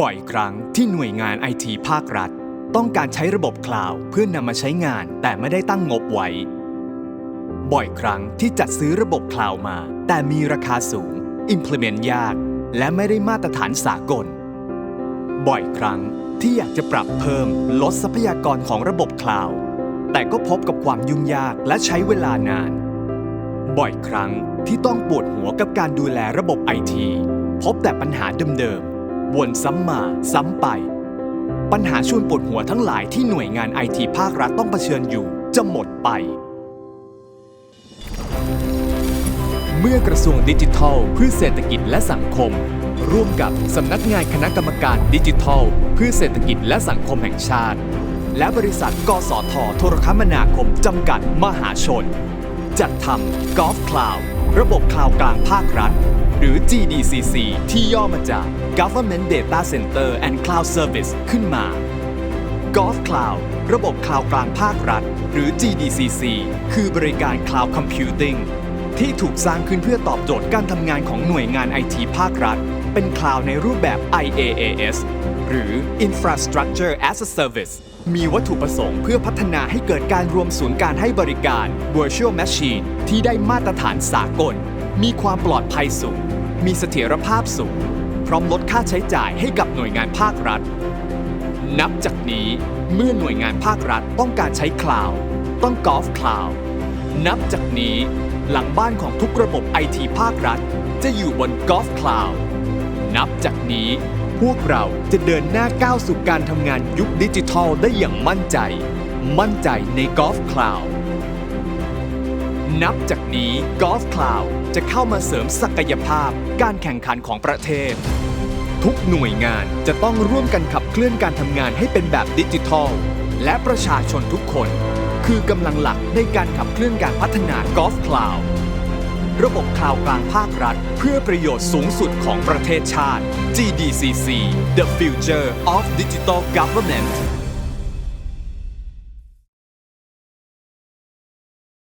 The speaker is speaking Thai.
บ่อยครั้งที่หน่วยงานไอทีภาครัฐ ต้องการใช้ระบบคลาวด์เพื่อนนำมาใช้งานแต่ไม่ได้ตั้งงบไว้ บ่อยครั้งที่จัดซื้อระบบคลาวด์มา แต่มีราคาสูง implement ยาก และไม่ได้มาตรฐานสากล บ่อยครั้งที่อยากจะปรับเพิ่มลดทรัพยากรของระบบคลาวด์แต่ก็พบกับความยุ่งยากและใช้เวลานาน บ่อยครั้งที่ต้องปวดหัวกับการดูแลระบบไอทีพบแต่ปัญหาเดิมๆ วนซ้ำมาซ้ำไป ปัญหาชวนปวดหัวทั้งหลายที่หน่วยงานไอทีภาครัฐต้องเผชิญอยู่ จะหมดไป เมื่อกระทรวงดิจิทัลเพื่อเศรษฐกิจและสังคม ร่วมกับสำนักงานคณะกรรมการดิจิทัล เพื่อเศรษฐกิจและสังคมแห่งชาติ และบริษัท กสทโทรคมนาคมจำกัดมหาชน จัดทำ Golf Cloud ระบบคลาวกลางภาครัฐ หรือ GDCC ที่ย่อมาจาก Government Data Center and Cloud Service ขึ้นมา Golf Cloud ระบบคลาวด์กลางภาครัฐ หรือ GDCC คือบริการ Cloud Computing ที่ถูกสร้างขึ้นเพื่อตอบโจทย์การทำงานของหน่วยงานไอทีภาครัฐ เป็นคลาวด์ในรูปแบบ IaaS หรือ Infrastructure as a Service มีวัตถุประสงค์เพื่อพัฒนาให้เกิดการรวมศูนย์การให้บริการ Virtual Machine ที่ได้มาตรฐานสากล มีความปลอดภัยสูง มีเสถียรภาพสูง พร้อมลดค่าใช้จ่ายให้กับหน่วยงานภาครัฐ นับจากนี้เมื่อหน่วยงานภาครัฐต้องการใช้คลาวด์ต้องกอล์ฟคลาวด์นับจากนี้หลังบ้านของทุกระบบไอทีภาครัฐ จะอยู่บนกอล์ฟคลาวด์นับจากนี้พวกเราจะเดินหน้าก้าวสู่การทำงานยุคดิจิทัลได้อย่างมั่นใจ มั่นใจในกอล์ฟคลาวด์ นับจากนี้กอล์ฟคลาวด์จะเข้ามาเสริมศักยภาพ การแข่งขันของประเทศ ทุกหน่วยงานจะต้องร่วมกันขับเคลื่อนการทำงานให้เป็นแบบดิจิทัล และประชาชนทุกคน คือกำลังหลักในการขับเคลื่อนการพัฒนากอล์ฟคลาวด์ระบบคลาวกลางภาครัฐ เพื่อประโยชน์สูงสุดของประเทศชาติ GDCC The Future of Digital Government